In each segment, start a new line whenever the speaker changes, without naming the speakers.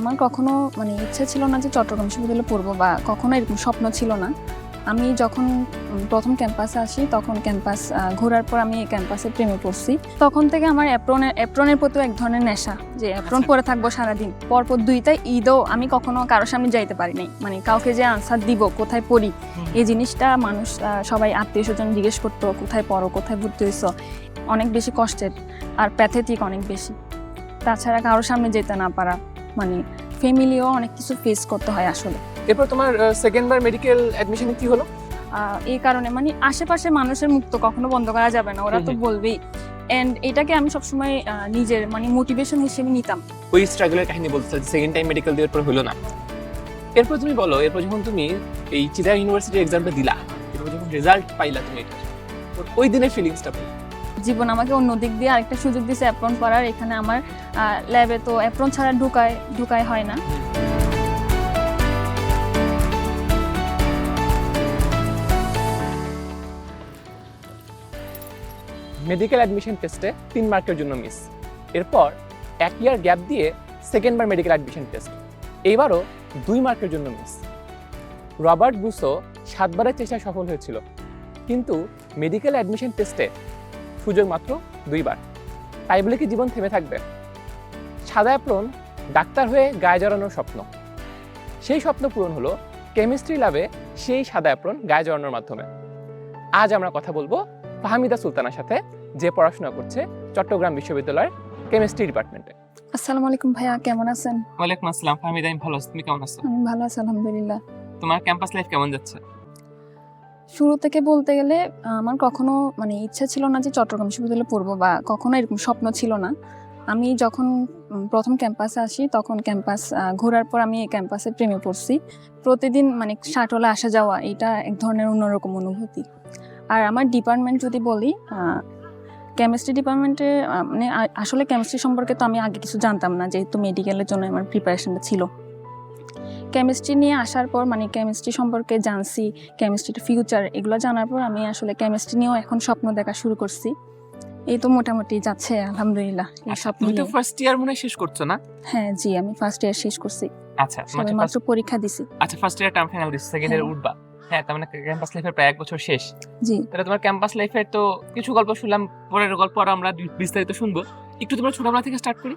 আমার কখনো মানে ইচ্ছে ছিল না যে চট্টগ্রাম বিশ্ববিদ্যালয়ে পড়ব বা কখনো এরকম স্বপ্ন ছিল না। আমি যখন প্রথম ক্যাম্পাসে আসি তখন ক্যাম্পাস ঘোরার পর আমি এই ক্যাম্পাসে প্রেমে পড়ছি। তখন থেকে আমার অ্যাপ্রনের অ্যাপ্রনের প্রতিও এক ধরনের নেশা যে অ্যাপ্রন
আচ্ছা।
পরে থাকব সারাদিন। পরপর দুইটা ঈদও আমি কখনো কারোর সামনে যাইতে পারি নাই। মানে কাউকে যে আনসার দিব কোথায় পড়ি এই জিনিসটা মানুষ সবাই আত্মীয় স্বজন জিজ্ঞেস করতো কোথায় পড়ো কোথায় ভর্তি হয়েছো অনেক বেশি কষ্টের আর প্যাথেটিক অনেক বেশি। তাছাড়া কারোর সামনে যেতে না পারা। মানে ফ্যামিলিও অনেক কিছু ফেস করতে হয় আসলে।
এরপর তোমার সেকেন্ড বার মেডিকেল অ্যাডমিশনে কি হলো?
এই কারণে মানে আশেপাশে মানুষের মুখ তো কখনো বন্ধ করা যাবে না ওরা তো। বলবেই। এন্ড এটাকে আমি সবসময় নিজের মানে মোটিভেশন হিসেবে নিতাম।
ওই স্ট্রাগলের কাহিনী বলতে সেকেন্ড টাইম মেডিকেল দেওয়ার পর হলো না। এরপর তুমি বলো এরপর যখন তুমি এই চিটাগাং ইউনিভার্সিটি এক্সামটা দিলা এরপর যখন রেজাল্ট পাইলা তুমি ওই দিনের ফিলিংসটা
জীবন আমাকে অন্য দিক দিয়ে আরেকটা সুযোগ দিয়েছে অ্যাপ্রন করার এখানে আমার ল্যাবে তো অ্যাপ্রন ছাড়া ঢুকায় ঢুকায় হয় না।
মেডিকেল অ্যাডমিশন টেস্টে তিন মার্কের জন্য মিস এরপর এক ইয়ার গ্যাপ দিয়ে সেকেন্ড বার মেডিকেল অ্যাডমিশন টেস্ট এইবারও দুই মার্কের জন্য মিস রবার্ট বুসো সাতবারের চেষ্টায় সফল হয়েছিল। কিন্তু মেডিকেল অ্যাডমিশন টেস্টে সুযোগ মাত্র দুইবার। তাই বলে কি জীবন থেমে থাকবে? সাদা অ্যাপ্রন ডাক্তার হয়ে গায়ে জড়ানোর স্বপ্ন। সেই স্বপ্ন পূরণ হলো কেমিস্ট্রি ল্যাবে সেই সাদা অ্যাপ্রন গায়ে জড়ানোর মাধ্যমে। আজ আমরা কথা বলব ফাহমিদা সুলতানার সাথে যে পড়াশোনা করছে চট্টগ্রাম বিশ্ববিদ্যালয়ের কেমিস্ট্রি ডিপার্টমেন্টে।
আসসালামু আলাইকুম ভাইয়া কেমন আছেন?
ওয়ালাইকুম আসসালাম ফাহমিদা আমি ভালো আছি। তুমি কেমন আছো?
আমি ভালো আছি আলহামদুলিল্লাহ।
তোমার ক্যাম্পাস লাইফ কেমন যাচ্ছে?
শুরু থেকে বলতে গেলে, আমার কখনো মানে ইচ্ছা ছিল না যে চট্টগ্রাম বিশ্ববিদ্যালয়ে পড়ব বা কখনো এরকম স্বপ্ন ছিল না। আমি যখন প্রথম ক্যাম্পাসে আসি, তখন ক্যাম্পাস ঘোরার পর আমি ক্যাম্পাসে প্রেমে পড়ছি। প্রতিদিন মানে শাটলে আসা যাওয়া, এটা এক ধরনের অন্যরকম অনুভূতি। আর আমার ডিপার্টমেন্ট যদি বলি কেমিস্ট্রি ডিপার্টমেন্টে মানে আসলে কেমিস্ট্রি সম্পর্কে তো আমি আগে কিছু জানতাম না, যেহেতু মেডিকেলের জন্য আমার প্রিপারেশনটা ছিল। কেমিস্ট্রি নিয়ে আসার পর মানে কেমিস্ট্রি সম্পর্কে জানছি কেমিস্ট্রির ফিউচার এগুলো জানার পর আমি আসলে কেমিস্ট্রি নিয়েও এখন স্বপ্ন দেখা শুরু করছি। এই তো মোটামুটি যাচ্ছে আলহামদুলিল্লাহ এই স্বপ্ন
তুমি তো ফার্স্ট ইয়ার মনে শেষ করছ না?
হ্যাঁ জি আমি ফার্স্ট ইয়ার শেষ করছি।
আচ্ছা
সবে মাত্র পরীক্ষা দিছি।
আচ্ছা ফার্স্ট ইয়ার টার্ম ফাইনাল দিচ্ছ সেকেন্ড ইয়ার
হ্যাঁ।
উঠবা। হ্যাঁ তার মানে ক্যাম্পাস লাইফের প্রায় এক বছর শেষ।
জি।
তাহলে তোমার ক্যাম্পাস লাইফের তো কিছু গল্প শুনলাম পরের গল্প আর আমরা বিস্তারিত শুনব। একটু তোমরা ছোটবেলা থেকে স্টার্ট করি?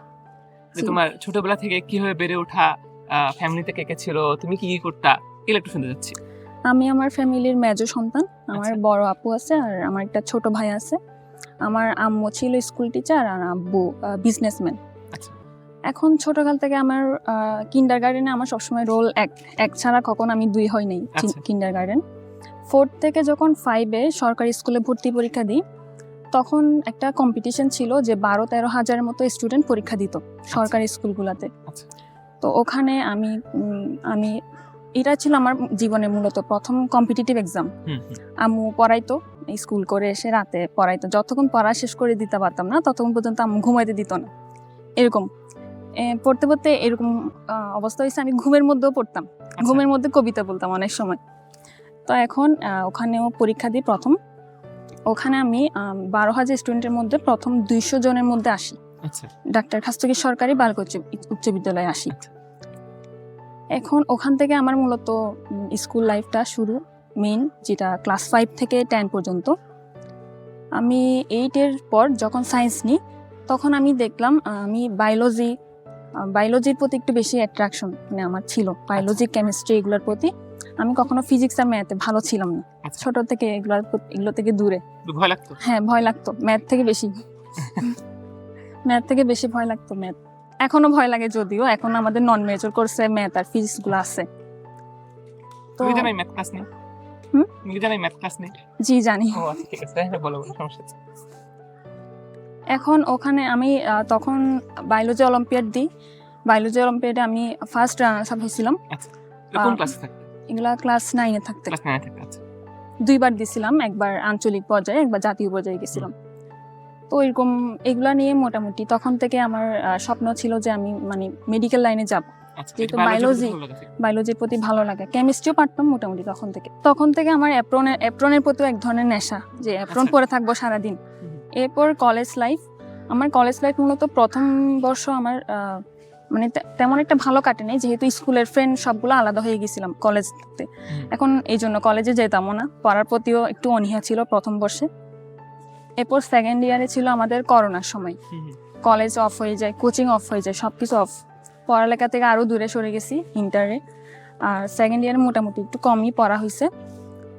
যে তোমার ছোটবেলা থেকে কীভাবে বেড়ে ওঠা ফ্যামিলিতে কে কে ছিল? তুমি কি কি করতা? এগুলো একটু শুনতে যাচ্ছি
আমি আমার ফ্যামিলির মেজো সন্তান। আমার
আচ্ছা।
বড় আপু আছে আর আমার একটা ছোট ভাই আছে। আমার আম্মু ছিল স্কুল টিচার আর আব্বু বিজনেসম্যান
আচ্ছা।
এখন ছোটকাল থেকে আমার কিন্ডার গার্ডেনে আমার সবসময় রোল এক এক ছাড়া কখন আমি দুই হই নাই
আচ্ছা।
কিন্ডার গার্ডেন ফোর্থ থেকে যখন ফাইভে সরকারি স্কুলে ভর্তি পরীক্ষা দিই তখন একটা কম্পিটিশন ছিল যে বারো তেরো হাজারের মতো স্টুডেন্ট পরীক্ষা দিত সরকারি স্কুলগুলোতে
আচ্ছা।
তো ওখানে আমি আমি এটা ছিল আমার জীবনে মূলত প্রথম কম্পিটিটিভ এক্সাম। আম্মু পড়াইতো স্কুল করে এসে রাতে পড়াইতো। যতক্ষণ পড়া শেষ করে দিতে পারতাম না ততক্ষণ পর্যন্ত আম্মু ঘুমাইতে দিত না। এরকম। এ, পড়তে পড়তে এরকম অবস্থা হয়েছে আমি ঘুমের মধ্যেও পড়তাম।
আচ্ছা।
ঘুমের মধ্যে কবিতা বলতাম অনেক সময়। তো এখন ওখানেও পরীক্ষা দিই প্রথম। ওখানে আমি বারো হাজার স্টুডেন্টের মধ্যে প্রথম দুইশো জনের মধ্যে আসি।
আচ্ছা।
ডাক্তার খাস্তগি সরকারি বালক উচ্চ বিদ্যালয়ে আসি।
আচ্ছা।
এখন ওখান থেকে আমার মূলত স্কুল লাইফটা শুরু মেন যেটা ক্লাস ফাইভ থেকে টেন পর্যন্ত। আমি এইটের পর যখন সায়েন্স নিই তখন আমি দেখলাম আমি বায়োলজি বায়োলজির প্রতি একটু বেশি অ্যাট্রাকশন মানে আমার ছিল। বায়োলজি কেমিস্ট্রি এগুলোর প্রতি আমি কখনো ফিজিক্স আর ম্যাথে ভালো ছিলাম না।
আচ্ছা।
ছোট থেকে এগুলোর এগুলো থেকে দূরে।
ভয় লাগতো?
হ্যাঁ ভয় লাগতো। ম্যাথ থেকে বেশি। ম্যাথ থেকে বেশি ভয় লাগতো ম্যাথ। এখনও ভয় লাগে যদিও এখন আমাদের নন মেজর কোর্সে ম্যাথ আর ফিজিক্সগুলো আছে। তো
তুমি জানাই ম্যাথ ক্লাস নেই?
হুম?
তুমি জানাই ম্যাথ ক্লাস নেই?
জি জানি।
ও আচ্ছা ঠিক আছে বলো বলো সমস্যা
এখন ওখানে আমি তখন বায়োলজি অলিম্পিয়াড দিই। বায়োলজি অলিম্পিয়াডে আমি ফার্স্ট রানার্স আপ হয়েছিলাম
কোন ক্লাসে থাকতে
এগুলা ক্লাস নাইনে থাকতে।
ক্লাস নাইনে থাকতে আচ্ছা।
দুইবার দিছিলাম একবার আঞ্চলিক পর্যায়ে একবার জাতীয় পর্যায়ে গেছিলাম। তো এরকম এগুলা নিয়ে মোটামুটি তখন থেকে আমার স্বপ্ন ছিল যে আমি মানে মেডিকেল লাইনে যাব।
আচ্ছা
যেহেতু
লাগে।
বায়োলজির প্রতি ভালো লাগে। কেমিস্ট্রিও পারতাম মোটামুটি তখন থেকে। তখন থেকে আমার অ্যাপ্রনের অ্যাপ্রনের প্রতিও এক ধরনের নেশা যে অ্যাপ্রন
আচ্ছা।
পরে থাকব সারাদিন। এরপর কলেজ লাইফ আমার কলেজ লাইফ মূলত প্রথম বর্ষ আমার মানে তেমন একটা ভালো কাটে নাই যেহেতু স্কুলের ফ্রেন্ড সবগুলো আলাদা হয়ে গেছিলাম কলেজ এখন এই জন্য কলেজে যেতামও না। পড়ার প্রতিও একটু অনীহা ছিল প্রথম বর্ষে। এরপর সেকেন্ড ইয়ারে ছিল আমাদের করোনার সময়। কলেজ অফ হয়ে যায় কোচিং অফ হয়ে যায় সব কিছু অফ পড়ালেখা থেকে আরও দূরে সরে গেছি ইন্টারে আর সেকেন্ড ইয়ারে মোটামুটি একটু কমই পড়া হয়েছে।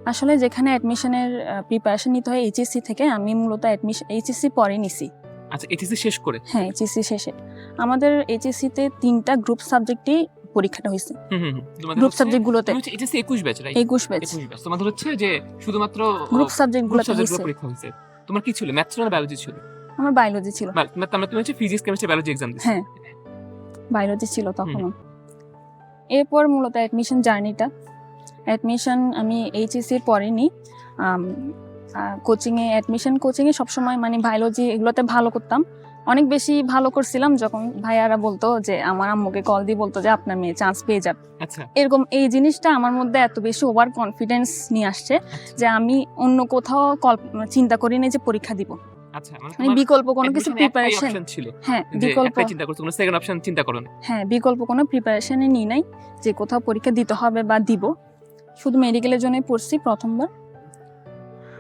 আসলে যেখানে অ্যাডমিশনের প্রিপারেশন নিতে হয় এইচএসসি থেকে আমি মূলত অ্যাডমিশন এইচএসসি পরে নিছি।
আচ্ছা এইচএসসি শেষ করে?
হ্যাঁ এইচএসসি শেষে। আমাদের এইচএসসিতে তিনটা গ্রুপ সাবজেক্টই পরীক্ষাটা হয়েছে। গ্রুপ
হচ্ছে-
সাবজেক্টগুলোতে
এইচএসসি 21 ব্যাচ রাইট
একুশ ব্যাচ
21 ব্যাচ তোমাদের হচ্ছে যে শুধুমাত্র
গ্রুপ
সাবজেক্ট
হয়েছে।
পরীক্ষা হয়েছে। তোমার কি ছিল? ম্যাথস ছিল না বায়োলজি ছিল?
আমার বায়োলজি ছিল।
মানে তুমি হচ্ছে ফিজিক্স কেমিস্ট্রি বায়োলজি এক্সাম দিছো
হ্যাঁ। বায়োলজি ছিল তখন এরপর মূলত অ্যাডমিশন জার্নিটা অ্যাডমিশন আমি এইচএসসির পরে নিই কোচিংয়ে অ্যাডমিশন কোচিংয়ে সবসময় মানে বায়োলজি এগুলোতে ভালো করতাম। অনেক বেশি ভালো করছিলাম যখন ভাইয়ারা বলতো যে আমার আম্মুকে কল দিয়ে বলতো যে আপনার মেয়ে চান্স পেয়ে যাবে।
আচ্ছা।
এরকম এই জিনিসটা আমার মধ্যে এত বেশি ওভার কনফিডেন্স নিয়ে আসছে যে আমি অন্য কোথাও চিন্তা করি না যে পরীক্ষা দিব।
আচ্ছা মানে
মানে বিকল্প কোনো কিছু প্রিপারেশন
ছিল
হ্যাঁ বিকল্প
চিন্তা করছ কোনো সেকেন্ড অপশন চিন্তা করো
হ্যাঁ বিকল্প কোনো প্রিপারেশনে নিই নাই যে কোথাও পরীক্ষা দিতে হবে বা দিব। শুধু মেডিকেলের জন্যই পড়ছি প্রথমবার।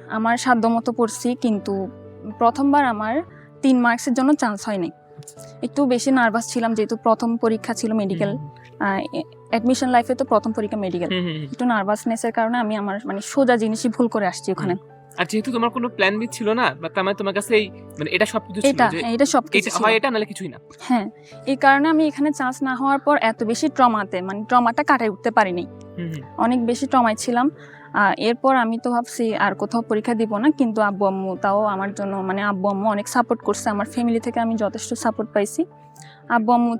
আমার সাধ্যমতো পড়ছি কিন্তু প্রথমবার আমার তিন মার্কসের জন্য চান্স হয়নি। একটু বেশি নার্ভাস ছিলাম যেহেতু প্রথম পরীক্ষা ছিল মেডিকেল অ্যাডমিশন লাইফে তো প্রথম পরীক্ষা মেডিকেল। একটু নার্ভাসনেসের কারণে আমি আমার মানে সোজা জিনিসই ভুল করে আসছি ওখানে।
আর যেহেতু তোমার কোনো প্ল্যান বি ছিল না বা তার মানে তোমার কাছে এই মানে এটা সবকিছু ছিল
এটা এটা সব কিছু
হয় এটা নাহলে কিছুই না।
হ্যাঁ এই কারণে আমি এখানে চান্স না হওয়ার পর এত বেশি ট্রমাতে মানে ট্রমাটা কাটাই উঠতে পারিনি। অনেক বেশি ট্রমায় ছিলাম। এরপর আমি তো ভাবছি আর কোথাও পরীক্ষা দিব না কিন্তু আব্বু আম্মু তাও আমার জন্য মানে আব্বু আম্মু অনেক সাপোর্ট করছে আমার ফ্যামিলি থেকে আমি যথেষ্ট সাপোর্ট পাইছি। আব্বু আম্মু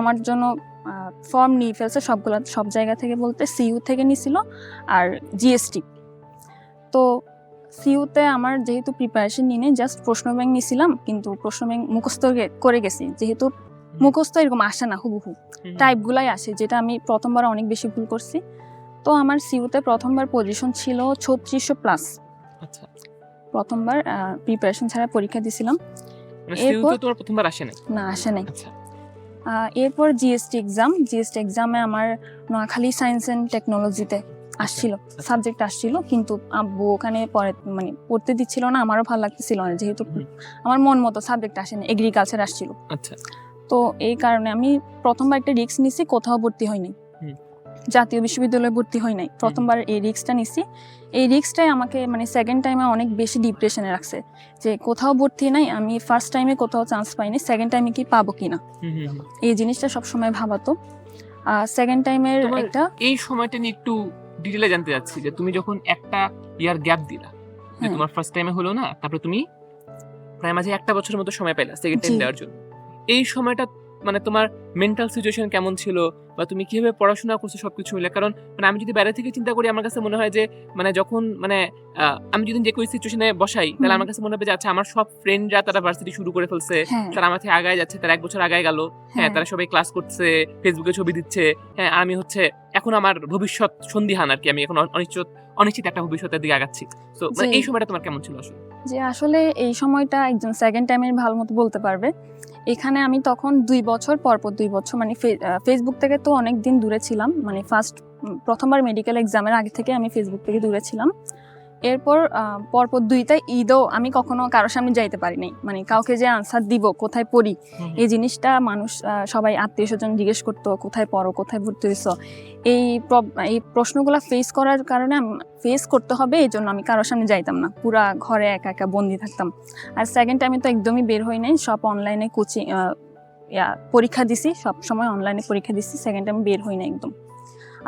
আমার জন্য ফর্ম নিয়ে ফেলছে সবগুলো সব জায়গা থেকে বলতে সিইউ থেকে নিছিল আর জিএসটি তো সিইউতে আমার যেহেতু প্রিপারেশন নিয়ে জাস্ট প্রশ্ন ব্যাংক নিয়েছিলাম কিন্তু প্রশ্ন ব্যাংক মুখস্থ করে গেছি যেহেতু মুখস্থ এরকম আসে না হুবহু। টাইপগুলাই আসে যেটা আমি প্রথমবার অনেক বেশি ভুল করছি। তো আমার সিউতে প্রথমবার পজিশন ছিল ছত্রিশশো প্লাস
আচ্ছা।
প্রথমবার প্রিপারেশন ছাড়া পরীক্ষা দিছিলাম।
মানে
এরপর-
তোমার প্রথমবার আসে নাই?
না আসে নাই।
আচ্ছা।
এরপর জিএসটি এক্সাম জিএসটি এক্সামে আমার নোয়াখালী সায়েন্স অ্যান্ড টেকনোলজিতে আসছিল। সাবজেক্ট আসছিল কিন্তু আব্বু ওখানে পরে মানে পড়তে দিচ্ছিল না আমারও ভালো লাগতেছিল না যেহেতু আমার মন মতো সাবজেক্ট আসেনি এগ্রিকালচার আসছিল।
আচ্ছা।
তো এই কারণে আমি প্রথমবার একটা রিস্ক নিছি কোথাও ভর্তি হয়নি। জাতীয় বিশ্ববিদ্যালয়ে ভর্তি হয় নাই। প্রথমবার এই রিস্কটা নিছি। এই রিস্কটাই আমাকে মানে সেকেন্ড টাইমে অনেক বেশি ডিপ্রেশনে রাখছে। যে কোথাও ভর্তি নাই আমি ফার্স্ট টাইমে কোথাও চান্স পাইনি সেকেন্ড টাইমে কি পাবো কিনা। এই জিনিসটা সবসময় ভাবাতো আর সেকেন্ড টাইমের একটা
এই সময়টা নিয়ে একটু ডিটেলে জানতে চাচ্ছি যে তুমি যখন একটা ইয়ার গ্যাপ দিলা যে তোমার ফার্স্ট টাইমে হলো না তারপরে তুমি প্রায় মাঝে একটা বছরের মতো সময় পেলা সেকেন্ড টাইম। দেওয়ার জন্য। এই সময়টা মানে তোমার মেন্টাল সিচুয়েশন কেমন ছিল? বা তুমি কীভাবে পড়াশোনা করছ সবকিছু মিলে? কারণ মানে আমি যদি বাইরে থেকে চিন্তা করি আমার কাছে মনে হয় যে মানে যখন মানে আমি যদি যে কোনো সিচুয়েশনে বসাই তাহলে আমার কাছে মনে হবে যে আচ্ছা আমার সব ফ্রেন্ডরা তারা ভার্সিটি শুরু করে ফেলছে।
হ্যাঁ।
তারা আমার থেকে আগায় যাচ্ছে তারা এক বছর আগায় গেল। হ্যাঁ
হ্যাঁ।
তারা সবাই ক্লাস করছে ফেসবুকে ছবি দিচ্ছে। হ্যাঁ আর আমি হচ্ছে এখন আমার ভবিষ্যৎ সন্দিহান আর কি আমি এখন অনিশ্চিত অনিশ্চিত একটা ভবিষ্যতের দিকে আগাচ্ছি। তো মানে এই সময়টা তোমার কেমন ছিল আসলে?
যে আসলে এই সময়টা একজন সেকেন্ড টাইমের ভালো মতো বলতে পারবে। এখানে আমি তখন দুই বছর, পরপর দুই বছর মানে ফেসবুক থেকে তো অনেক দিন দূরে ছিলাম। মানে ফার্স্ট প্রথমবার মেডিকেল এক্সামের আগে থেকে আমি ফেসবুক থেকে দূরে ছিলাম। এরপর পরপর দুইটা ঈদও আমি কখনো কারোর সামনে যাইতে পারিনি। মানে কাউকে যে আনসার দিব কোথায় পড়ি এই জিনিসটা মানুষ সবাই আত্মীয় স্বজন জিজ্ঞেস করতো কোথায় পড়ো কোথায় ভর্তি হয়েছ এই এই প্রশ্নগুলো ফেস করার কারণে ফেস করতে হবে এই জন্য আমি কারোর সামনে যাইতাম না। পুরা ঘরে একা একা বন্দি থাকতাম। আর সেকেন্ড টাইমে তো একদমই বের হই নাই সব অনলাইনে কোচিং পরীক্ষা দিছি সব সময় অনলাইনে পরীক্ষা দিছি সেকেন্ড টাইম বের হই না একদম।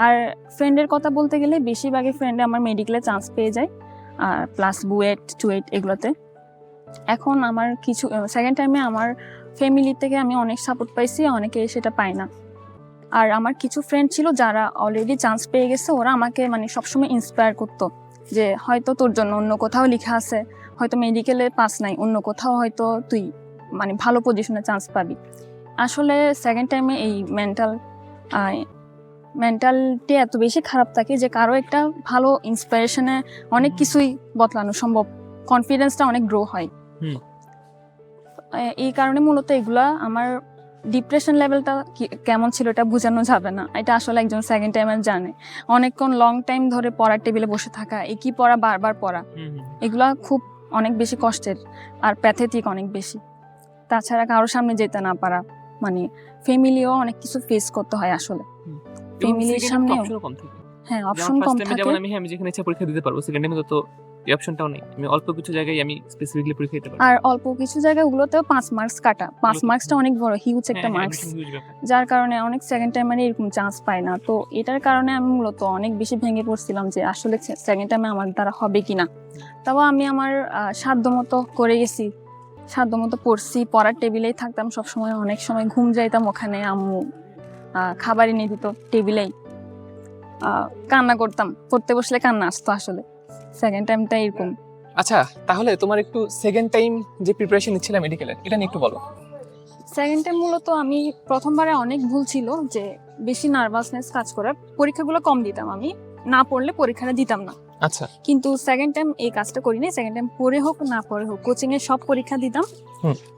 আর ফ্রেন্ডের কথা বলতে গেলে বেশিরভাগই ফ্রেন্ডে আমার মেডিকেলে চান্স পেয়ে যায়, আর প্লাস বুয়েট টুয়েট এগুলোতে। এখন আমার কিছু সেকেন্ড টাইমে আমার ফ্যামিলি থেকে আমি অনেক সাপোর্ট পাইছি, অনেকে সেটা পায় না। আর আমার কিছু ফ্রেন্ড ছিল যারা অলরেডি চান্স পেয়ে গেছে, ওরা আমাকে মানে সবসময় ইন্সপায়ার করতো যে হয়তো তোর জন্য অন্য কোথাও লেখা আছে, হয়তো মেডিকেলে পাস নাই, অন্য কোথাও হয়তো তুই মানে ভালো পজিশনে চান্স পাবি। আসলে সেকেন্ড টাইমে এই মেন্টাল মেন্টালটি এত বেশি খারাপ থাকে যে কারও একটা ভালো ইন্সপিরেশনে অনেক কিছুই বদলানো সম্ভব। কনফিডেন্সটা অনেক গ্রো হয়। এই কারণে মূলত এগুলা আমার ডিপ্রেশন লেভেলটা কেমন ছিল এটা বোঝানো যাবে না। এটা আসলে একজন সেকেন্ড টাইমার জানে। অনেকক্ষণ লং টাইম ধরে পড়ার টেবিলে বসে থাকা একই পড়া বারবার পড়া। এগুলা খুব অনেক বেশি কষ্টের আর প্যাথেটিক অনেক বেশি। তাছাড়া কারোর সামনে যেতে না পারা মানে ফ্যামিলিও অনেক কিছু ফেস করতে হয় আসলে। Family র সামনেও?
অপশন কম থাকে।
হ্যাঁ অপশন কম থাকে।
যেমন আমি হ্যাঁ আমি যেখানে ইচ্ছা পরীক্ষা দিতে পারব সেকেন্ড টাইমে তো এই অপশনটাও নেই। আমি অল্প কিছু জায়গায় আমি স্পেসিফিকলি পরীক্ষা দিতে
আর অল্প কিছু জায়গায় ওগুলোতেও পাঁচ মার্কস কাটা। পাঁচ মার্কসটা অনেক বড় হিউজ
হ্যাঁ,
একটা মার্কস যার কারণে অনেক সেকেন্ড টাইমারে এরকম চান্স পায় না। তো এটার কারণে আমি মূলত অনেক বেশি ভেঙে পড়ছিলাম যে আসলে সেকেন্ড টাইমে আমার দ্বারা হবে কিনা। তাও আমি আমার আহ, সাধ্য মতো করে গেছি। সাধ্য মতো পড়ছি পড়ার টেবিলেই থাকতাম সবসময় অনেক সময় ঘুম যাইতাম ওখানে আম্মু খাবার এনে দিত টেবিলেই। কান্না করতাম। পড়তে বসলে কান্না আসতো আসলে। সেকেন্ড টাইমটা এরকম।
আচ্ছা তাহলে তোমার একটু সেকেন্ড টাইম যে প্রিপারেশন নিচ্ছিলাম মেডিকেলের এটা নিয়ে একটু বলো।
সেকেন্ড টাইম মূলত আমি প্রথমবারে অনেক ভুল ছিল যে বেশি নার্ভাসনেস কাজ করে। পরীক্ষাগুলো কম দিতাম আমি। না পড়লে পরীক্ষাটা দিতাম না।
আচ্ছা।
কিন্তু সেকেন্ড টাইম এই কাজটা করিনি। সেকেন্ড টাইম পড়ে হোক না পড়ে হোক কোচিং এর সব পরীক্ষা দিতাম।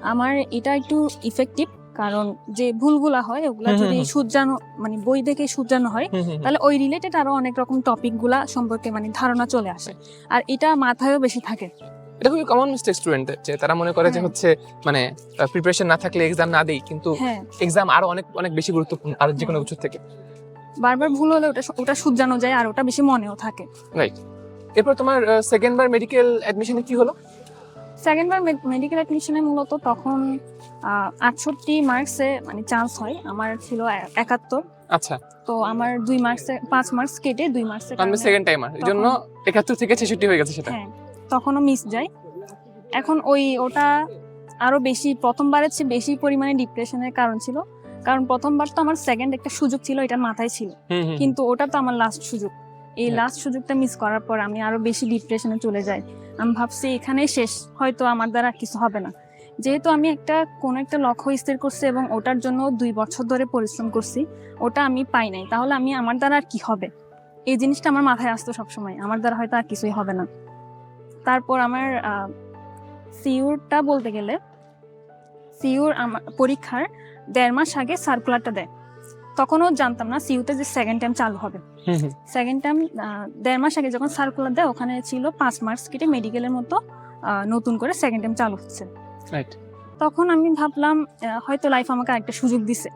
আমার এটা একটু ইফেক্টিভ কারণ যে ভুলগুলা হয় ওগুলা যদি। শুধরানো মানে বই দেখে শুধরানো হয়। তাহলে ওই রিলেটেড আরও অনেক রকম টপিকগুলা সম্পর্কে মানে ধারণা চলে আসে। আর এটা মাথায়ও বেশি থাকে।
এটা খুবই কমন মিস্টেক স্টুডেন্টদের যে তারা মনে করে যে
হ্যাঁ।
হচ্ছে মানে প্রিপারেশন না থাকলে এক্সাম না দেই কিন্তু
হ্যাঁ।
এক্সাম আরও অনেক অনেক বেশি গুরুত্বপূর্ণ আর যে কোনো কিছু থেকে।
বারবার ভুল হলে ওটা ওটা শুধরানো যায় আর ওটা বেশি মনেও থাকে।
রাইট এরপর তোমার সেকেন্ড বার মেডিকেল অ্যাডমিশনে কি হলো?
সেকেন্ড বার মেডিকেল অ্যাডমিশনে মূলত তখন আটষট্টি মার্কসে মানে চান্স হয়। আমার ছিল একাত্তর।
আচ্ছা।
তো আমার দুই মার্কসে পাঁচ মার্কস কেটে দুই মার্কসে
আমি সেকেন্ড টাইমার এই জন্য একাত্তর থেকে ছেষট্টি হয়ে গেছে সেটা।
হ্যাঁ তখনও মিস যায়। এখন ওই ওটা আরও বেশি প্রথমবারের চেয়ে বেশি পরিমাণে ডিপ্রেশনের কারণ ছিল। কারণ প্রথমবার তো আমার সেকেন্ড একটা সুযোগ ছিল এটা মাথায় ছিল। কিন্তু ওটা তো আমার লাস্ট সুযোগ। এই লাস্ট সুযোগটা মিস করার পর আমি আরও বেশি ডিপ্রেশনে চলে যাই। আমি ভাবছি এখানেই শেষ, হয়তো আমার দ্বারা কিছু হবে না। যেহেতু আমি একটা, কোন একটা লক্ষ্য স্থির করছি এবং ওটার জন্য দুই বছর ধরে পরিশ্রম করছি, ওটা আমি পাই নাই। তাহলে আমি, আমার দ্বারা আর কি হবে? এই জিনিসটা আমার মাথায় আসতো সবসময়। আমার দ্বারা হয়তো আর কিছুই হবে না। তারপর আমার সিউরটা বলতে গেলে সিউর আমার পরীক্ষার দেড় মাস আগে সার্কুলারটা দেয়। তখনও জানতাম না সিউতে যে সেকেন্ড টাইম চালু হবে। সেকেন্ড টাইম দেড় মাস আগে যখন সার্কুলার দেয় ওখানে ছিল পাঁচ মার্কস কেটে মেডিকেলের মতো নতুন করে সেকেন্ড টাইম চালু হচ্ছে। তখন আমি ভাবলাম হয়তো লাইফ আমাকে একটা সুযোগ দিছে।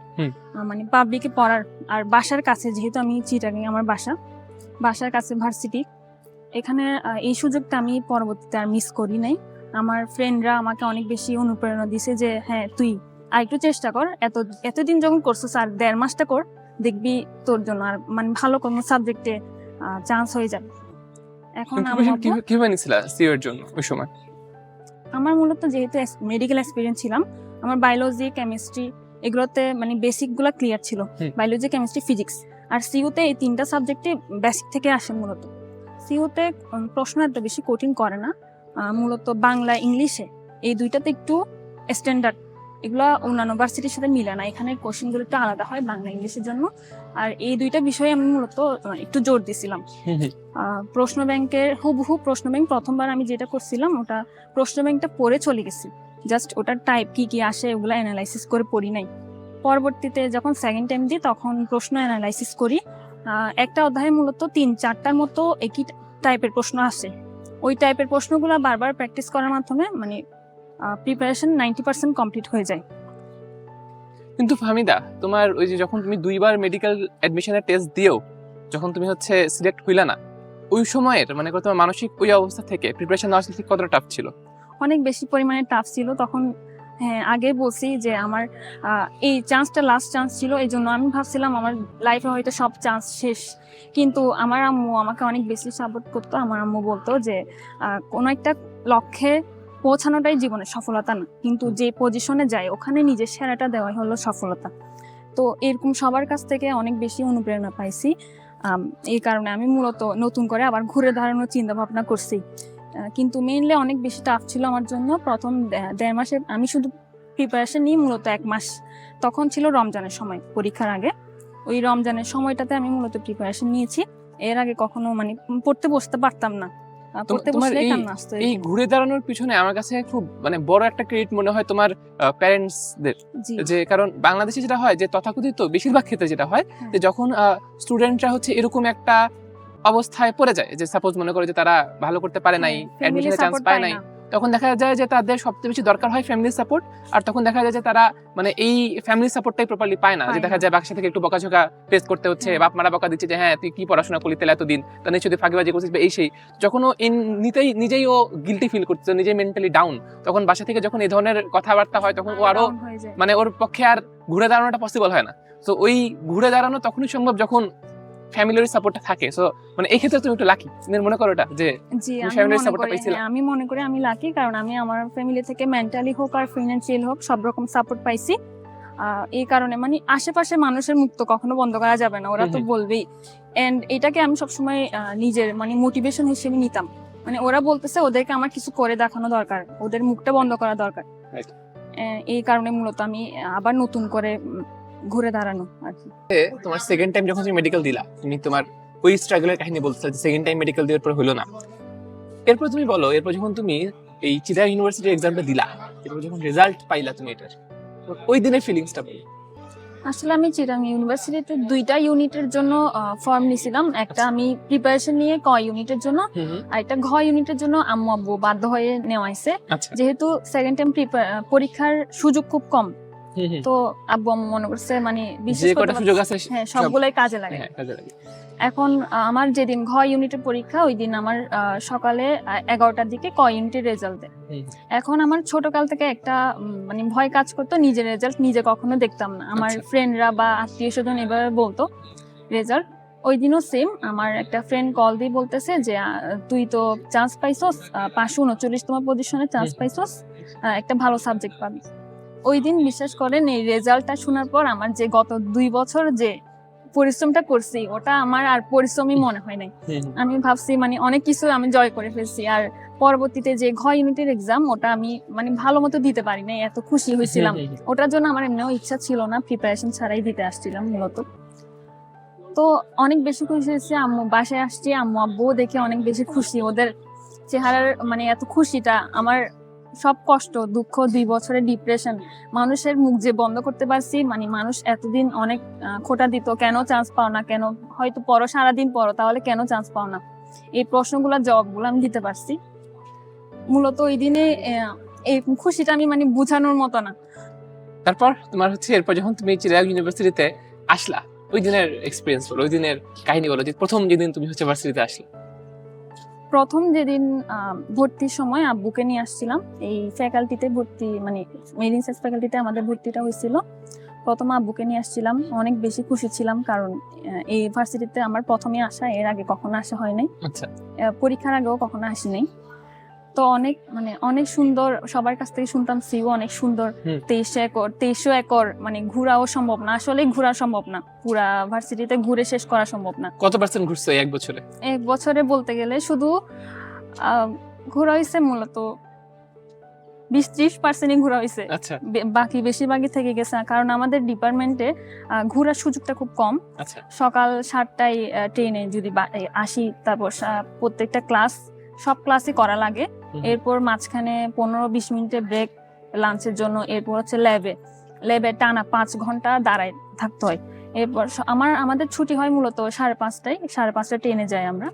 মানে পাবলিকে পড়ার আর বাসার কাছে যেহেতু আমি চিটাগাং আমার বাসা বাসার কাছে ভার্সিটি এখানে এই সুযোগটা আমি পরবর্তীতে আর মিস করি নাই। আমার ফ্রেন্ডরা আমাকে অনেক বেশি অনুপ্রেরণা দিছে যে হ্যাঁ তুই আর একটু চেষ্টা কর। এত এতদিন যখন করছ স্যার দেড় মাসটা কর দেখবি তোর জন্য আর মানে ভালো কোনো সাবজেক্টে চান্স হয়ে যাবে। এখন
কি- কীভাবে নিছিলা সিও এর জন্য ওই সময়?
আমার মূলত যেহেতু মেডিকেল এক্সপিরিয়েন্স ছিলাম আমার বায়োলজি কেমিস্ট্রি এগুলোতে মানে বেসিকগুলো ক্লিয়ার ছিল। বায়োলজি কেমিস্ট্রি ফিজিক্স আর সিউতে এই তিনটা সাবজেক্টে বেসিক থেকে আসে মূলত। সিউতে প্রশ্ন এত বেশি কঠিন করে না। মূলত বাংলা ইংলিশে এই দুইটাতে একটু স্ট্যান্ডার্ড এগুলো অন্যান্য ভার্সিটির সাথে মিলে না। এখানে কোশ্চেনগুলো একটু আলাদা হয় বাংলা ইংলিশের জন্য। আর এই দুইটা বিষয়ে আমি মূলত একটু জোর দিছিলাম। প্রশ্ন ব্যাংকের হুবহু প্রশ্ন ব্যাংক প্রথমবার আমি যেটা করছিলাম ওটা প্রশ্ন ব্যাংকটা পড়ে চলে গেছি। জাস্ট ওটার টাইপ কি কি আসে ওগুলো অ্যানালাইসিস করে পড়ি নাই। পরবর্তীতে যখন সেকেন্ড টাইম দিই তখন প্রশ্ন অ্যানালাইসিস করি। একটা অধ্যায়ে মূলত তিন চারটার মতো একই টাইপের প্রশ্ন আসে। ওই টাইপের প্রশ্নগুলো বারবার প্র্যাকটিস করার মাধ্যমে মানে প্রিপারেশন নাইনটি পার্সেন্ট কমপ্লিট হয়ে যায়।
কিন্তু ফাহমিদা তোমার ওই যে যখন তুমি দুইবার মেডিকেল অ্যাডমিশনের টেস্ট দিয়েও যখন তুমি হচ্ছে সিলেক্ট হইলা না ওই সময়ের মানে তোমার মানসিক ওই অবস্থা থেকে প্রিপারেশন নেওয়া ঠিক কতটা টাফ ছিল?
অনেক বেশি পরিমাণে টাফ ছিল। তখন হ্যাঁ আগে বলছি যে আমার এই চান্সটা লাস্ট চান্স ছিল। এই জন্য আমি ভাবছিলাম আমার লাইফে হয়তো সব চান্স শেষ। কিন্তু আমার আম্মু আমাকে অনেক বেশি সাপোর্ট করতো। আমার আম্মু বলতো যে কোনো একটা লক্ষ্যে পৌঁছানোটাই জীবনের সফলতা না। কিন্তু যে পজিশনে যায় ওখানে নিজের সেরাটা দেওয়াই হলো সফলতা। তো এরকম সবার কাছ থেকে অনেক বেশি অনুপ্রেরণা পাইছি। এই কারণে আমি মূলত নতুন করে আবার ঘুরে দাঁড়ানোর চিন্তা ভাবনা করছি কিন্তু মেইনলি অনেক বেশি টাফ ছিল আমার জন্য। প্রথম দেড় মাসে আমি শুধু প্রিপারেশন নিই মূলত এক মাস। তখন ছিল রমজানের সময় পরীক্ষার আগে। ওই রমজানের সময়টাতে আমি মূলত প্রিপারেশন নিয়েছি। এর আগে কখনো মানে পড়তে বসতে পারতাম না।
তোমার এই- এই ঘুরে দাঁড়ানোর পিছনে আমার কাছে খুব মানে বড় একটা ক্রেডিট মনে হয় তোমার প্যারেন্টসদের যে কারণ বাংলাদেশে যেটা হয় যে তথাকথিত বেশিরভাগ ক্ষেত্রে যেটা হয় যে যখন স্টুডেন্টরা হচ্ছে এরকম একটা অবস্থায় পড়ে যায় যে সাপোজ মনে করে যে তারা ভালো করতে পারে নাই
হ্যাঁ,
অ্যাডমিশনের চান্স পায় নাই। তখন দেখা যায় যে তাদের সবচেয়ে বেশি দরকার হয় ফ্যামিলি সাপোর্ট আর তখন দেখা যায় যে তারা মানে এই ফ্যামিলি সাপোর্টটাই প্রপারলি পায় না। যে দেখা যায় বাসা থেকে একটু বকাঝকা ফেস করতে হচ্ছে। বাপ মারা বকা দিচ্ছে যে হ্যাঁ তুই কি পড়াশোনা করলি তাহলে এতদিন? তা নিশ্চয়ই তুই ফাঁকিবাজি করছিস এই সেই। যখন ও নিতেই নিজেই ও গিলটি ফিল করছে নিজেই মেন্টালি ডাউন তখন বাসা থেকে যখন এই ধরনের কথাবার্তা হয় তখন ও
আরও।
মানে ওর পক্ষে আর ঘুরে দাঁড়ানোটা পসিবল হয় না। তো ওই ঘুরে দাঁড়ানো তখনই সম্ভব যখন ফ্যামিলির সাপোর্টটা থাকে। সো মানে এই ক্ষেত্রে তুমি একটু লাকি তুমি মনে করো এটা যে
জি
তুমি
আমি
family
মনে
support টা
করি
পাইছিলা?
আমি মনে করি আমি লাকি কারণ আমি আমার ফ্যামিলি থেকে মেন্টালি হোক আর ফিনান্সিয়াল হোক সব রকম সাপোর্ট পাইছি। এই কারণে মানে আশেপাশে মানুষের মুখ তো কখনো বন্ধ করা যাবে না ওরা তো। বলবেই। এন্ড এটাকে আমি সবসময় নিজের মানে মোটিভেশন হিসেবে নিতাম। মানে ওরা বলতেছে ওদেরকে আমার কিছু করে দেখানো দরকার। ওদের মুখটা বন্ধ করা দরকার। এই কারণে মূলত আমি আবার নতুন করে ঘুরে দাঁড়ানো আর কি।
তোমার সেকেন্ড টাইম যখন তুমি মেডিকেল দিলা তুমি তোমার ওই স্ট্রাগলের কাহিনী বলতে সেকেন্ড টাইম মেডিকেল দেওয়ার পর হলো না। এরপর তুমি বলো এরপর যখন তুমি এই চিরাং ইউনিভার্সিটি এক্সামটা দিলা এরপর যখন রেজাল্ট পাইলা তুমি এটার ওই দিনের ফিলিংসটা বলো।
আসলে আমি চিরাং ইউনিভার্সিটিতে দুইটা ইউনিটের জন্য ফর্ম নিয়েছিলাম একটা আমি প্রিপারেশন নিয়ে ক ইউনিটের জন্য আর একটা ঘ ইউনিটের জন্য আম্মু আব্বু বাধ্য হয়ে নেওয়া হয়েছে।
আচ্ছা।
যেহেতু সেকেন্ড টাইম পরীক্ষার সুযোগ খুব কম। তো আব্বু আম্মু মনে করছে মানে বিশেষ করে
সুযোগ আছে
হ্যাঁ সবগুলাই কাজে লাগে।
হ্যাঁ কাজে লাগে।
এখন আমার যেদিন ঘ ইউনিটের পরীক্ষা ওই দিন আমার সকালে এগারোটার দিকে ক ইউনিটের রেজাল্ট দেয়। এখন আমার ছোটকাল থেকে একটা মানে ভয় কাজ করতো নিজের রেজাল্ট নিজে কখনো দেখতাম না। আমার
আচ্ছা।
ফ্রেন্ডরা বা আত্মীয় স্বজন এভাবে বলতো রেজাল্ট ওই দিনও সেম আমার একটা ফ্রেন্ড কল দিয়ে বলতেছে যে তুই তো চান্স পাইছস পাঁচশো উনচল্লিশতম পজিশনে চান্স। পাইছস একটা ভালো সাবজেক্ট পাবি। ওই দিন বিশ্বাস করেন এই রেজাল্টটা শোনার পর আমার যে গত দুই বছর যে পরিশ্রমটা করছি ওটা আমার আর পরিশ্রমই মনে হয় নাই
হুম হুম।
আমি ভাবছি মানে অনেক কিছু আমি জয় করে ফেলছি আর পরবর্তীতে যে ঘ ইউনিটের এক্সাম ওটা আমি মানে ভালো মতো দিতে পারি নাই এত খুশি হয়েছিলাম
হুম।
ওটার জন্য আমার এমনিও ইচ্ছা ছিল না প্রিপারেশন ছাড়াই দিতে আসছিলাম মূলত তো অনেক বেশি খুশি হয়েছে আম্মু বাসায় আসছি আম্মু আব্বু দেখে অনেক বেশি খুশি ওদের চেহারার মানে এত খুশিটা আমার সব কষ্ট, দুঃখ, দুই বছরের ডিপ্রেশন মানুষের মুখ যে বন্ধ করতে পারছি মানে মানুষ এতদিন অনেক খোটা দিত, কেন চান্স পাও না, কেন, হয়তো পড়ো সারাদিন পড়ো তাহলে কেন চান্স পাও না? এই প্রশ্নগুলোর জবাবগুলো আমি দিতে পারছি। মূলত ওই দিনে এই খুশিটা আমি মানে বুঝানোর মতো না।
তারপর তোমার হচ্ছে, এরপর যখন তুমি চিরাগ ইউনিভার্সিটিতে আসলা, ওই দিনের এক্সপিরিয়েন্স বলো, ওই দিনের কাহিনী বলো, যে প্রথম যেদিন তুমি হচ্ছে ভার্সিটিতে আসলে।
প্রথম যেদিন ভর্তির সময় আব্বুকে নিয়ে আসছিলাম এই ফ্যাকাল্টিতে ভর্তি মানে মেরিন সায়েন্স ফ্যাকাল্টিতে আমাদের ভর্তিটা হয়েছিল। প্রথম আব্বুকে নিয়ে আসছিলাম অনেক বেশি খুশি ছিলাম কারণ এই ভার্সিটিতে আমার প্রথমে আসা এর আগে কখনো আসা হয় নাই।
আচ্ছা।
পরীক্ষার আগেও কখনো আসি নাই। তো অনেক মানে অনেক সুন্দর সবার কাছ থেকে শুনতাম সিও অনেক সুন্দর।
হুম।
তেইশশো একর তেইশশো একর মানে ঘোরাও সম্ভব না। আসলে ঘোরা সম্ভব না। পুরা ভার্সিটিতে ঘুরে শেষ করা সম্ভব না।
কত পার্সেন্ট ঘুরছো এক বছরে?
এক বছরে বলতে গেলে শুধু ঘোরা হয়েছে মূলত বিশ ত্রিশ পার্সেন্টই ঘোরা হয়েছে বাকি বেশিরভাগই থেকে গেছে কারণ আমাদের ডিপার্টমেন্টে ঘোরার সুযোগটা খুব কম।
আচ্ছা।
সকাল সাতটায় ট্রেনে যদি আসি তারপর প্রত্যেকটা ক্লাস সব ক্লাসই করা লাগে। এরপর মাঝখানে পনেরো বিশ মিনিটের ব্রেক লাঞ্চের জন্য এরপর হচ্ছে ল্যাবে ল্যাবে টানা পাঁচ ঘণ্টা দাঁড়ায় থাকতে হয়। এরপর আমার আমাদের ছুটি হয় মূলত সাড়ে পাঁচটায় সাড়ে পাঁচটায় ট্রেনে যাই আমরা।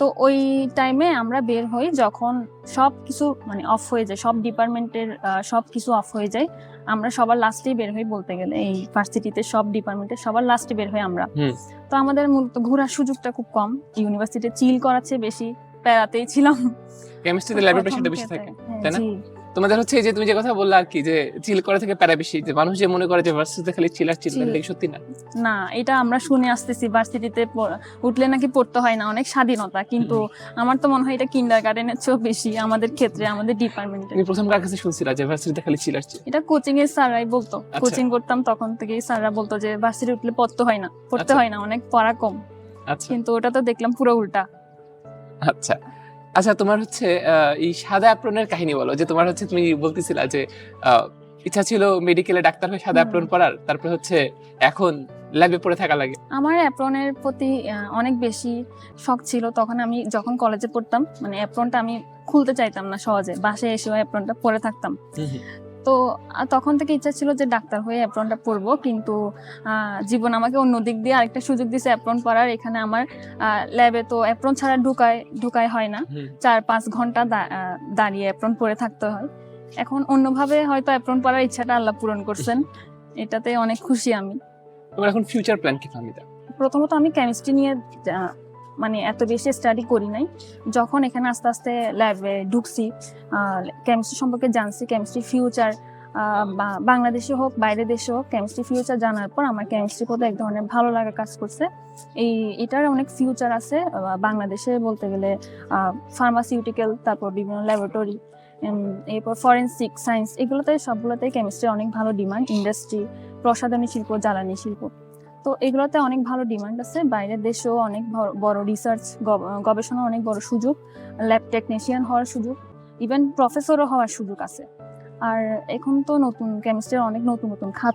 তো ওই টাইমে আমরা বের হই যখন সব কিছু মানে অফ হয়ে যায় সব ডিপার্টমেন্টের সব কিছু অফ হয়ে যায়। আমরা সবার লাস্টেই বের হই বলতে গেলে এই ভার্সিটিতে সব ডিপার্টমেন্টের সবার লাস্টে বের হই আমরা। তো আমাদের মূলত ঘোরার সুযোগটা খুব কম। ইউনিভার্সিটিতে চিল করাচ্ছে বেশি প্যারাতেই ছিলাম।
কেমিস্ট্রিতে
প্রথম
প্রেশারটা বেশি থাকে
হ্যাঁ,
তাই না? তোমাদের হচ্ছে এই যে তুমি যে কথা বললা আর কি যে চিল করা থেকে প্যারা বেশি যে মানুষ যে মনে করে যে ভার্সিটিতে খালি চিল আর চিল কি সত্যি না?
না এটা আমরা শুনে আসতেছি ভার্সিটিতে উঠলে নাকি পড়তে হয় না অনেক স্বাধীনতা কিন্তু আমার তো মনে হয় এটা কিন্ডার গার্ডেনের চেয়েও বেশি আমাদের ক্ষেত্রে আমাদের ডিপার্টমেন্টে
তুমি প্রথম কার কাছে শুনছিলা যে ভার্সিটিতে খালি চিল আর চিল
এটা কোচিং এর স্যাররাই বলতো।
আচ্ছা।
কোচিং করতাম তখন থেকেই স্যাররা বলতো যে ভার্সিটি উঠলে পড়তে হয় না পড়তে
আচ্ছা।
হয় না অনেক পড়া কম।
আচ্ছা।
কিন্তু ওটা তো দেখলাম পুরো উল্টা।
আচ্ছা। আচ্ছা তোমার হচ্ছে এই সাদা অ্যাপ্রনের কাহিনী বলো যে তোমার হচ্ছে তুমি বলতেছিলা যে ইচ্ছা ছিল মেডিকেলে ডাক্তার হয়ে সাদা। অ্যাপ্রন পরার তারপর হচ্ছে এখন ল্যাবে পড়ে থাকা লাগে।
আমার অ্যাপ্রনের প্রতি অনেক বেশি শখ ছিল। তখন আমি যখন কলেজে পড়তাম মানে অ্যাপ্রনটা আমি খুলতে চাইতাম না সহজে বাসায় এসেও অ্যাপ্রনটা পরে থাকতাম। তো তখন থেকে ইচ্ছা ছিল যে ডাক্তার হয়ে অ্যাপ্রনটা পরবো কিন্তু জীবন আমাকে অন্য দিক দিয়ে আরেকটা সুযোগ দিয়েছে অ্যাপ্রন পরার। এখানে আমার ল্যাবে তো অ্যাপ্রন ছাড়া ঢুকায় ঢুকায় হয় না। চার পাঁচ ঘণ্টা দাঁড়িয়ে অ্যাপ্রন পরে থাকতে হয়। এখন অন্যভাবে হয়তো অ্যাপ্রন পরার ইচ্ছাটা আল্লাহ পূরণ করছেন। এটাতে অনেক খুশি আমি।
তোমার এখন ফিউচার প্ল্যান কি ফাহমিদা?
প্রথমত আমি কেমিস্ট্রি নিয়ে মানে এত বেশি স্টাডি করি নাই। যখন এখানে আস্তে আস্তে ল্যাবে ঢুকছি কেমিস্ট্রি সম্পর্কে জানছি কেমিস্ট্রি ফিউচার বাংলাদেশে হোক, বাইরে দেশে হোক কেমিস্ট্রি ফিউচার জানার পর আমার কেমিস্ট্রি প্রতি এক ধরনের ভালো লাগা কাজ করছে। এই, এটার অনেক ফিউচার আছে বাংলাদেশে বলতে গেলে ফার্মাসিউটিক্যাল তারপর বিভিন্ন ল্যাবরেটরি এরপর ফরেন্সিক সায়েন্স এগুলোতে সবগুলোতেই কেমিস্ট্রি অনেক ভালো ডিমান্ড ইন্ডাস্ট্রি প্রসাধনী শিল্প, জ্বালানি শিল্প। তো এগুলোতে অনেক ভালো ডিমান্ড আছে। বাইরের দেশেও অনেক বড়- রিসার্চ গবেষণা অনেক বড় সুযোগ ল্যাব টেকনিশিয়ান হওয়ার সুযোগ ইভেন প্রফেসরও হওয়ার সুযোগ আছে। আর এখন তো নতুন কেমিস্ট্রির অনেক নতুন নতুন খাত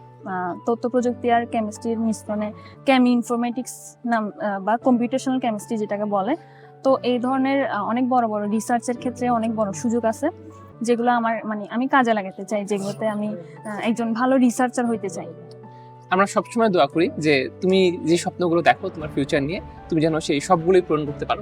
তথ্য প্রযুক্তি আর কেমিস্ট্রির মিশ্রণে কেমি ইনফরমেটিক্স নাম বা কম্পিউটেশনাল কেমিস্ট্রি যেটাকে বলে, তো এই ধরনের অনেক বড় বড় রিসার্চের ক্ষেত্রে অনেক বড় সুযোগ আছে, যেগুলো আমার মানে আমি কাজে লাগাতে চাই, যেগুলোতে আমি একজন ভালো রিসার্চার হইতে চাই।
আমরা সবসময় দোয়া করি যে তুমি যে স্বপ্নগুলো দেখো তোমার ফিউচার নিয়ে, তুমি যেন সেই সবগুলোই পূরণ করতে পারো।